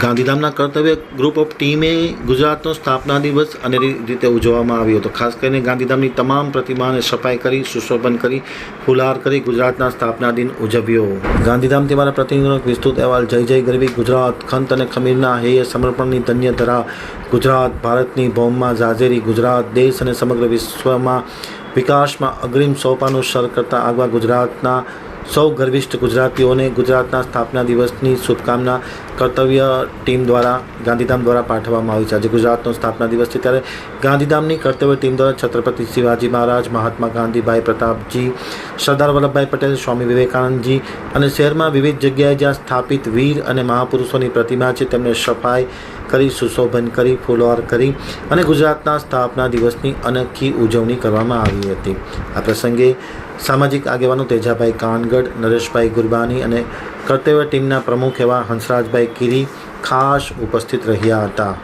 ગાંધીધામના કર્તવ્ય group of ટીમે ગુજરાતનો સ્થાપના દિવસ અને રીતે ઉજવવામાં આવ્યો હતો. ખાસ કરીને ગાંધીધામની તમામ પ્રતિમાને સફાઈ કરી, સુશોભન કરી, ફુલહાર કરી ગુજરાતના સ્થાપના દિન ઉજવ્યો. ગાંધીધામથી મારા પ્રતિનિધિનો વિસ્તૃત અહેવાલ. જય જય ગરવી ગુજરાત. ખંત અને ખમીરના હેય સમર્પણની ધન્ય ધરા ગુજરાત. ભારતની ભૌમમાં જાજેરી ગુજરાત. દેશ અને સમગ્ર વિશ્વમાં વિકાસમાં અગ્રીમ સોપાનું સર કરતા આગવા ગુજરાતના સૌ ગર્વિષ્ઠ ગુજરાતીઓને ગુજરાતના સ્થાપના દિવસની શુભકામના કર્તવ્ય ટીમ દ્વારા, ગાંધીધામ દ્વારા પાઠવવામાં આવી છે. આજે ગુજરાતનો સ્થાપના દિવસ છે ત્યારે ગાંધીધામની કર્તવ્ય ટીમ દ્વારા છત્રપતિ શિવાજી મહારાજ, મહાત્મા ગાંધીભાઈ પ્રતાપજી, સરદાર વલ્લભભાઈ પટેલ, સ્વામી વિવેકાનંદજી અને શહેરમાં વિવિધ જગ્યાએ જ્યાં સ્થાપિત વીર અને મહાપુરુષોની પ્રતિમા છે, તેમને સફાઈ કરી, સુશોભન કરી ફુલહાર કરી અને ગુજરાતના સ્થાપના દિવસની અનોખી ઉજવણી કરવામાં આવી હતી. આ પ્રસંગે સામાજિક આગેવાનો તેજાભાઈ કાનગઢ નરેશભાઈ ગુરબાની અને કર્તવ્ય ટીમના પ્રમુખ એવા હંસરાજભાઈ કિરી ખાસ ઉપસ્થિત રહ્યા હતા.